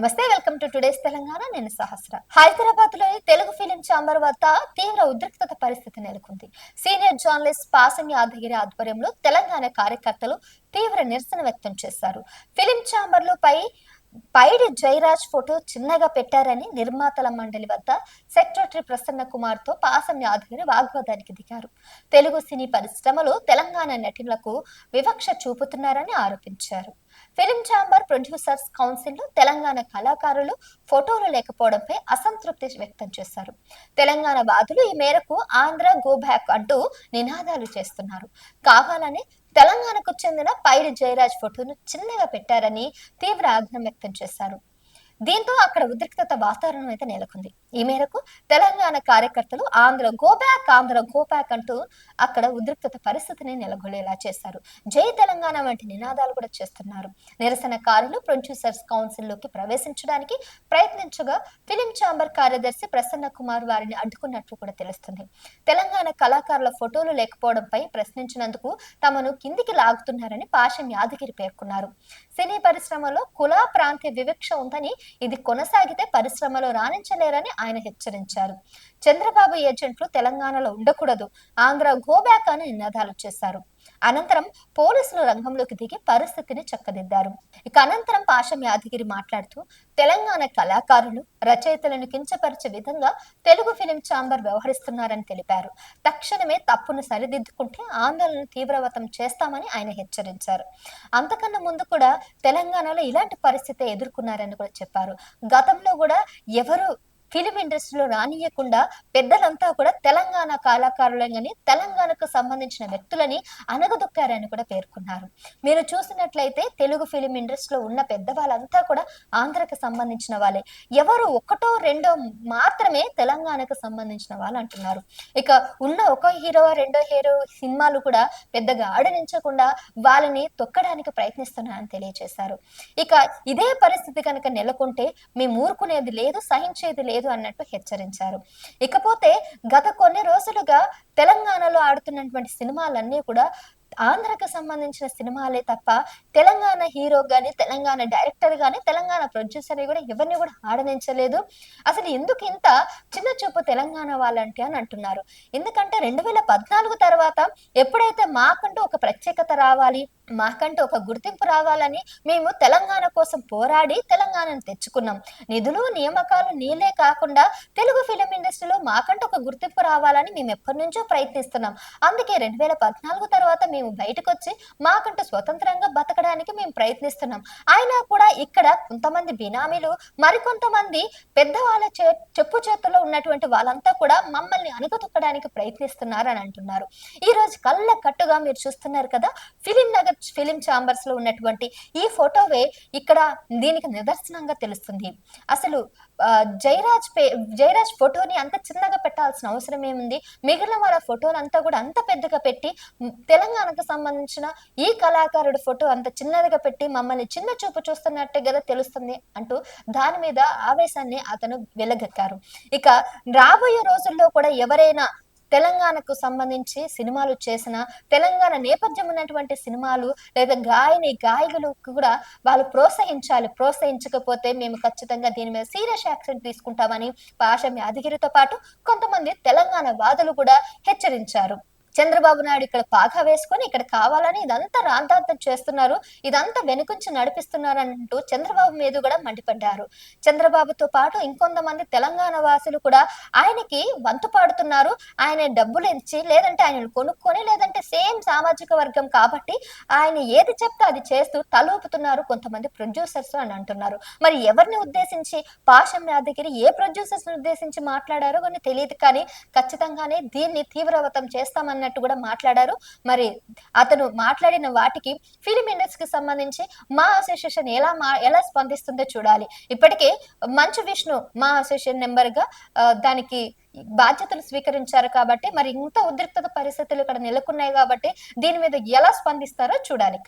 నమస్తే welcome to today's Telangana. నేను సహస్ర. హైదరాబాద్లోని తెలుగు ఫిలిం ఛాంబర్ వద్ద తీవ్ర ఉద్రిక్తత పరిస్థితి నెలకొంది. సీనియర్ జర్నలిస్ట్ పాసం యాదగిరి ఆధ్వర్యంలో తెలంగాణ కార్యకర్తలు తీవ్ర నిరసన వ్యక్తం చేశారు. ఫిలిం ఛాంబర్లో పై పైడి జయరాజ్ ఫోటో చిన్నగా పెట్టారని నిర్మాతల మండలి వద్ద సెక్రటరీ ప్రసన్న కుమార్తో పాసం యాదగిరి వాగ్వాదానికి దిగారు. తెలుగు సినీ పరిశ్రమలో తెలంగాణ నటులకు వివక్ష చూపుతున్నారని ఆరోపించారు. ఫిలిం ఛాంబర్ ప్రొడ్యూసర్స్ కౌన్సిల్లో తెలంగాణ కళాకారులు ఫోటోలు లేకపోవడంపై అసంతృప్తి వ్యక్తం చేశారు. తెలంగాణ వాదులు ఈ మేరకు ఆంధ్ర గో బ్యాక్ అంటూ నినాదాలు చేస్తున్నారు. కావాలని తెలంగాణకు చెందిన పైడి జయరాజ్ ఫోటోను చిన్నగా పెట్టారని తీవ్ర ఆగ్రహం వ్యక్తం చేశారు. దీంతో అక్కడ ఉద్రిక్తత వాతావరణం అయితే నెలకొంది. ఈ మేరకు తెలంగాణ కార్యకర్తలు ఆంధ్ర గోబ్యాక్ ఆంధ్ర గోబ్యాక్ అంటూ అక్కడ ఉద్రిక్తత పరిస్థితిని నెలకొల్లేలా చేశారు. జై తెలంగాణ వంటి నినాదాలు కూడా చేస్తున్నారు. నిరసనకారులు ప్రొడ్యూసర్స్ కౌన్సిల్లోకి ప్రవేశించడానికి ప్రయత్నించగా ఫిలిం ఛాంబర్ కార్యదర్శి ప్రసన్న కుమార్ వారిని అడ్డుకున్నట్లు కూడా తెలుస్తుంది. తెలంగాణ కళాకారుల ఫోటోలు లేకపోవడంపై ప్రశ్నించినందుకు తమను కిందికి లాగుతున్నారని పాషం యాదగిరి పేర్కొన్నారు. సినీ పరిశ్రమలో కుల ప్రాంతీయ వివక్ష ఉందని ఇది కొనసాగితే పరిశ్రమలో రాణించలేరని ఆయన హెచ్చరించారు. చంద్రబాబు ఏజెంట్లు తెలంగాణలో ఉండకూడదు. ఆంధ్ర గోబ్యాక్ అని నినాదాలు చేశారు. అనంతరం పోలీసులు రంగంలోకి దిగి పరిస్థితిని చక్కదిద్దారు. ఇక అనంతరం పాషం యాదగిరి మాట్లాడుతూ తెలంగాణ కళాకారులు రచయితలను కించపరిచే విధంగా తెలుగు ఫిలిం ఛాంబర్ వ్యవహరిస్తున్నారని తెలిపారు. తక్షణమే తప్పును సరిదిద్దుకుంటే ఆందోళన తీవ్రవతం చేస్తామని ఆయన హెచ్చరించారు. అంతకన్నా ముందు కూడా తెలంగాణలో ఇలాంటి పరిస్థితి ఎదుర్కొన్నారని కూడా చెప్పారు. గతంలో కూడా ఎవరు ఫిలిం ఇండస్ట్రీలో రానియకుండా పెద్దలంతా కూడా తెలంగాణ కళాకారులని తెలంగాణకు సంబంధించిన వ్యక్తులని అనగదొక్కారని కూడా పేర్కొన్నారు. మీరు చూసినట్లయితే తెలుగు ఫిలిం ఇండస్ట్రీలో ఉన్న పెద్దవాళ్ళంతా కూడా ఆంధ్రకు సంబంధించిన వాళ్ళే. ఎవరు ఒకటో రెండో మాత్రమే తెలంగాణకు సంబంధించిన వాళ్ళు అంటున్నారు. ఇక ఉన్న ఒక హీరో రెండో హీరో సినిమాలు కూడా పెద్దగా ఆడనించకుండా వాళ్ళని తొక్కడానికి ప్రయత్నిస్తున్నారని తెలియజేశారు. ఇక ఇదే పరిస్థితి కనుక నెలకొంటే మేము ఊరుకునేది లేదు సహించేది లేదు. అన్నట్టు హెచ్చరించారు. ఇకపోతే గత కొన్ని రోజులుగా తెలంగాణలో ఆడుతున్నటువంటి సినిమాలన్నీ కూడా ఆంధ్రకు సంబంధించిన సినిమాలే తప్ప తెలంగాణ హీరో కానీ తెలంగాణ డైరెక్టర్ కానీ తెలంగాణ ప్రొడ్యూసర్ కూడా ఎవరిని కూడా ఆడనించలేదు. అసలు ఎందుకు ఇంత చిన్న చూపు తెలంగాణ వాళ్ళంటే అని అంటున్నారు. ఎందుకంటే రెండు వేల పద్నాలుగు తర్వాత ఎప్పుడైతే మాకంటూ ఒక ప్రత్యేకత రావాలి మాకంటూ ఒక గుర్తింపు రావాలని మేము తెలంగాణ కోసం పోరాడి తెలంగాణను తెచ్చుకున్నాం. నిధులు నియామకాలు నీలే కాకుండా తెలుగు ఫిలిం ఇండస్ట్రీలో మాకంటూ ఒక గుర్తింపు రావాలని మేము ఎప్పటి నుంచో ప్రయత్నిస్తున్నాం. అందుకే రెండు వేల పద్నాలుగు తర్వాత మేము బయటకు వచ్చి మాకంటూ స్వతంత్రంగా బతకడానికి మేము ప్రయత్నిస్తున్నాం. అయినా కూడా ఇక్కడ కొంతమంది బినామీలు మరికొంతమంది పెద్దవాళ్ళ చే చెప్పు చేతుల్లో ఉన్నటువంటి వాళ్ళంతా కూడా మమ్మల్ని అణగతొక్కడానికి ప్రయత్నిస్తున్నారు అని అంటున్నారు. ఈ రోజు కళ్ళ కట్టుగా మీరు చూస్తున్నారు కదా ఫిలిం నగర్ ఫిలిం ఛాంబర్స్లో ఉన్నటువంటి ఈ ఫోటోవే ఇక్కడ దీనికి నిదర్శనంగా తెలుస్తుంది. అసలు జయరాజ్ పే జయరాజ్ ఫోటోని అంత చిన్నగా పెట్టాల్సిన అవసరం ఏముంది? మిగిలిన వాళ్ళ ఫోటోలు అంతా కూడా అంత పెద్దగా పెట్టి తెలంగాణ తెలంగాణకు సంబంధించిన ఈ కళాకారుడి ఫోటో అంత చిన్నదిగా పెట్టి మమ్మల్ని చిన్న చూపు చూస్తున్నట్టే కదా తెలుస్తుంది అంటూ దాని మీద ఆవేశాన్ని అతను వెలగక్కారు. ఇక రాబోయే రోజుల్లో కూడా ఎవరైనా తెలంగాణకు సంబంధించి సినిమాలు చేసిన తెలంగాణ నేపథ్యం ఉన్నటువంటి సినిమాలు లేదా గాయని గాయకులు కూడా వాళ్ళు ప్రోత్సహించాలి. ప్రోత్సహించకపోతే మేము ఖచ్చితంగా దీని మీద సీరియస్ యాక్షన్ తీసుకుంటామని పాషం యాదగిరితో పాటు కొంతమంది తెలంగాణ వాదులు కూడా హెచ్చరించారు. చంద్రబాబు నాయుడు ఇక్కడ పాగా వేసుకొని ఇక్కడ కావాలని ఇదంతా రాంతాంతం చేస్తున్నారు. ఇదంతా వెనుకుంచి నడిపిస్తున్నారు అంటూ చంద్రబాబు మీద కూడా మండిపడ్డారు. చంద్రబాబుతో పాటు ఇంకొంతమంది తెలంగాణ వాసులు కూడా ఆయనకి వంతు పాడుతున్నారు. ఆయన డబ్బులు ఇచ్చి లేదంటే ఆయన కొనుక్కొని లేదంటే సేమ్ సామాజిక వర్గం కాబట్టి ఆయన ఏది చెప్తే అది చేస్తూ తలూపుతున్నారు కొంతమంది ప్రొడ్యూసర్స్ అని అంటున్నారు. మరి ఎవరిని ఉద్దేశించి పాషం యాదగిరి ఏ ప్రొడ్యూసర్స్ ఉద్దేశించి మాట్లాడారో కొన్ని తెలియదు కానీ ఖచ్చితంగానే దీన్ని తీవ్రవతం అన్నట్టు కూడా మాట్లాడారు. మరి అతను మాట్లాడిన వాటికి ఫిలిం ఇండస్ట్రీకి సంబంధించి మా అసోసియేషన్ ఎలా మా ఎలా స్పందిస్తుందో చూడాలి. ఇప్పటికే మంచు విష్ణు మా అసోసియేషన్ నెంబర్గా దానికి బాధ్యతలు స్వీకరించారు కాబట్టి మరి ఇంత ఉద్రిక్తత పరిస్థితులు ఇక్కడ నెలకొన్నాయి కాబట్టి దీని మీద ఎలా స్పందిస్తారో చూడాలి